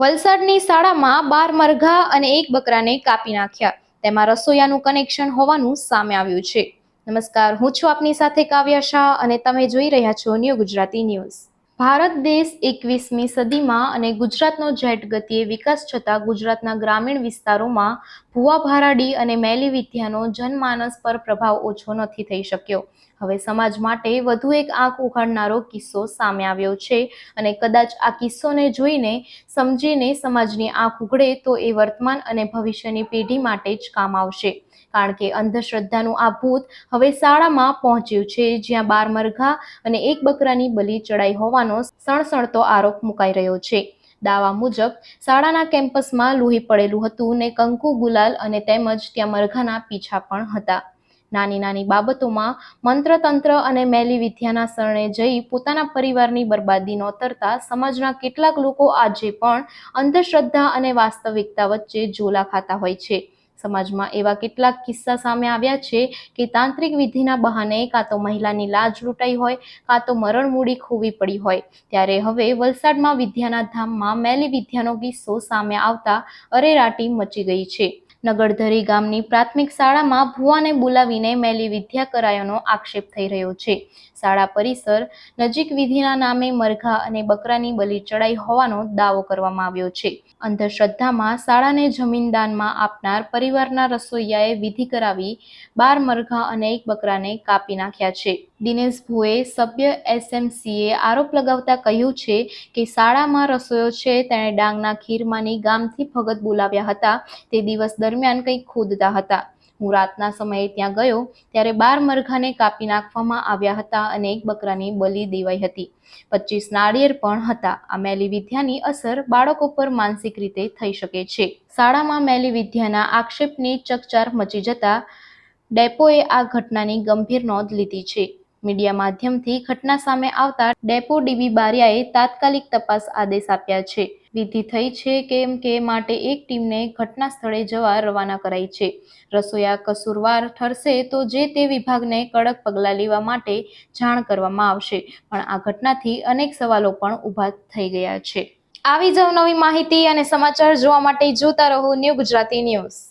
વલસાડની શાળામાં બાર મરઘા અને એક બકરાને કાપી નાખ્યા. તેમાં રસોઈયાનું કનેક્શન હોવાનું સામે આવ્યું છે. નમસ્કાર, હું છું આપની સાથે કાવ્યા શાહ અને તમે જોઈ રહ્યા છો ન્યૂ ગુજરાતી ન્યૂઝ. ભારત દેશ એકવીસમી સદીમાં અને ગુજરાતનો જેટ ગતિએ વિકાસ છતાં ગુજરાતના ગ્રામીણ વિસ્તારોમાં ભુવા ભારાડી અને મેલી વિદ્યાનો જનમાનસ પર પ્રભાવ ઓછો નથી થઈ શક્યો. હવે સમાજ માટે વધુ એક આંખ ઉઘાડનારો કિસ્સો સામે આવ્યો છે અને કદાચ આ કિસ્સોને જોઈને સમજીને સમાજની આંખ ઉઘડે તો એ વર્તમાન અને ભવિષ્યની પેઢી માટે જ કામ આવશે. કારણ કે અંધશ્રદ્ધાનું આ ભૂત હવે શાળામાં પહોંચ્યું છે, જ્યાં બાર મરઘા અને એક બકરાની બલી ચડાઈ હોવાનો સણસણતો આરોપ મુકાઈ રહ્યો છે. દાવા મુજબ શાળાના કેમ્પસમાં લોહી પડેલું હતું ને કંકુ, ગુલાલ અને તેમજ ત્યાં મરઘાના પીછા પણ હતા. નાની નાની બાબતોમાં મંત્રતંત્ર અને મેલી વિદ્યાના શરણે જઈ પોતાના પરિવારની બરબાદી નોતરતા સમાજના કેટલાક લોકો આજે પણ અંધશ્રદ્ધા અને વાસ્તવિકતા વચ્ચે ઝોલા ખાતા હોય છે. સમાજમાં એવા કેટલાક કિસ્સા સામે આવ્યા છે કે તાંત્રિક વિધિના બહાને કાં તો મહિલાની લાજ લૂંટાઈ હોય, કાં તો મરણ મૂડી ખોવી પડી હોય. ત્યારે હવે વલસાડમાં વિદ્યાના ધામમાં મેલી વિદ્યાનો કિસ્સો સામે આવતા અરેરાટી મચી ગઈ છે. નગરધરી ગામની પ્રાથમિક શાળામાં ભુવાને બોલાવીને મેલી વિદ્યા કરાયોનો આક્ષેપ થઈ રહ્યો છે. શાળા પરિસર નજીક વિધિના નામે મરઘા અને બકરાની બલિ ચડાઈ હોવાનો દાવો કરવામાં આવ્યો છે. અંધશ્રદ્ધામાં શાળાને જમીનદાનમાં આપનાર પરિવારના રસોઈયાએ વિધિ કરાવી બાર મરઘા અને એક બકરાને કાપી નાખ્યા છે. દિનેશ ભુએ સભ્ય એસએમસીએ આરોપ લગાવતા કહ્યું છે કે શાળામાં રસોયો છે, તેણે ડાંગના ખીરમાની ગામથી ભગત બોલાવ્યા હતા. તે દિવસ દરમિયાન કંઈક ખોદતા હતા. હું રાતના સમયે ત્યાં ગયો, ત્યારે બાર મરઘાને કાપી નાખવામાં આવ્યા હતા અને એક બકરાની બલિ દેવાઈ હતી. પચીસ નાળિયેર પણ હતા. આ મેલી વિદ્યાની અસર બાળકો પર માનસિક રીતે થઈ શકે છે. શાળામાં મેલી વિદ્યાના આક્ષેપની ચકચાર મચી જતા ડેપોએ આ ઘટનાની ગંભીર નોંધ લીધી છે. મીડિયા માધ્યમથી ઘટના સામે આવતા ડેપો ડીબી બારિયાએ તાત્કાલિક તપાસ આદેશ આપ્યા છે. વિધિ થઈ છે કેમ કે માટે એક ટીમને ઘટના સ્થળે જવા રવાના કરાઈ છે. રસોયા કસૂરવાર ઠરશે તો જે તે વિભાગને કડક પગલાં લેવા માટે જાણ કરવામાં આવશે. પણ આ ઘટનાથી અનેક સવાલો પણ ઊભા થઈ ગયા છે. આવી જ નવી માહિતી અને સમાચાર જોવા માટે જોતા રહો ન્યૂ ગુજરાતી ન્યૂઝ.